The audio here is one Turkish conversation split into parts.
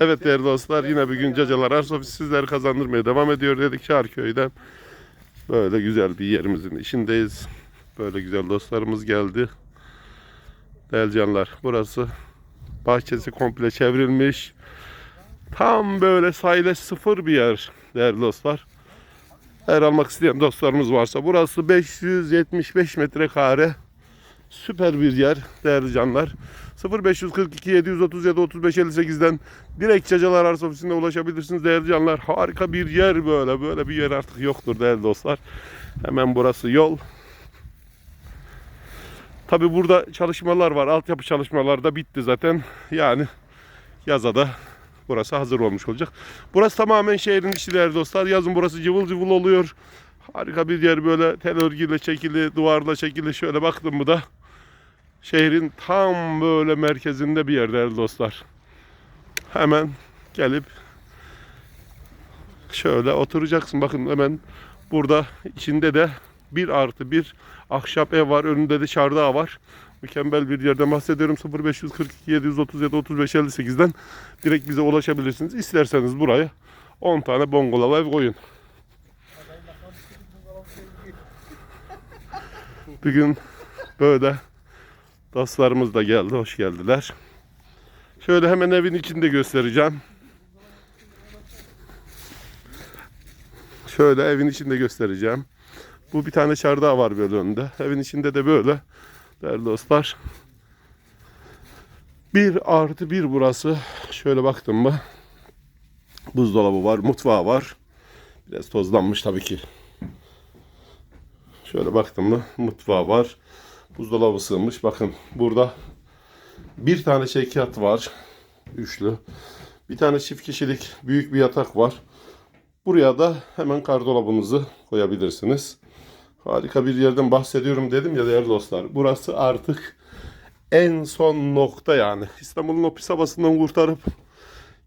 Evet değerli dostlar yine bir gün Cacalar Arsa sizleri kazandırmaya devam ediyor dedik Çarköy'den. Böyle güzel bir yerimizin içindeyiz. Böyle güzel dostlarımız geldi. Değerli canlar burası bahçesi komple çevrilmiş. Tam böyle sahile sıfır bir yer değerli dostlar. Eğer almak isteyen dostlarımız varsa burası 575 metrekare süper bir yer değerli canlar. 0542 737 35 58'den direkt Cacalar Arsa Ofisi'ne ulaşabilirsiniz değerli canlar. Harika bir yer böyle. Böyle bir yer artık yoktur değerli dostlar. Hemen burası yol. Tabi burada çalışmalar var. Altyapı çalışmaları da bitti zaten. Yani yaza da burası hazır olmuş olacak. Burası tamamen şehrin içi değerli dostlar. Yazın burası cıvıl cıvıl oluyor. Harika bir yer böyle tel örgüyle çekili, duvarla çekili. Şöyle baktım mı da şehrin tam böyle merkezinde bir yer değerli dostlar. Hemen gelip şöyle oturacaksın. Bakın hemen burada içinde de bir artı bir ahşap ev var. Önünde de çardağı var. Mükemmel bir yerden bahsediyorum. 0542 737 35 58'den direkt bize ulaşabilirsiniz. İsterseniz buraya 10 tane bungalov ev koyun. Bugün böyle dostlarımız da geldi. Hoş geldiler. Şöyle hemen evin içinde göstereceğim. Şöyle evin içinde göstereceğim. Bu bir tane çardağı var böyle önünde. Evin içinde de böyle. Değerli dostlar. Bir artı bir burası. Şöyle baktım mı? Buzdolabı var, mutfağı var. Biraz tozlanmış tabii ki. Şöyle baktım mı? Mutfağı var. Buzdolabı sığmış. Bakın burada bir tane çekyat var. Üçlü. Bir tane çift kişilik büyük bir yatak var. Buraya da hemen kardolabınızı koyabilirsiniz. Harika bir yerden bahsediyorum dedim ya değerli dostlar. Burası artık en son nokta yani. İstanbul'un o pis havasından kurtarıp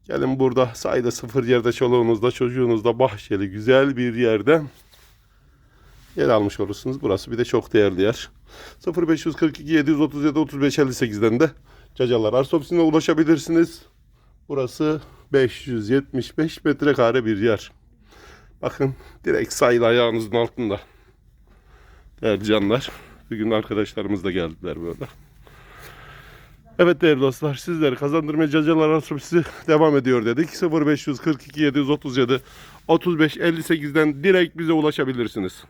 gelin burada sayda sıfır yerde çoluğunuzda çocuğunuzda bahçeli güzel bir yerden yer almış olursunuz. Burası bir de çok değerli yer. 0542 737 35 58'den de Cacalar Arsa Ofisi'ne ulaşabilirsiniz. Burası 575 metrekare bir yer. Bakın direkt sahil ayağınızın altında. Değerli canlar. Bugün arkadaşlarımız da geldiler böyle. Evet değerli dostlar sizleri kazandırmaya Cacalar Ofisi devam ediyor dedik. 0542 737 35 58'den direkt bize ulaşabilirsiniz.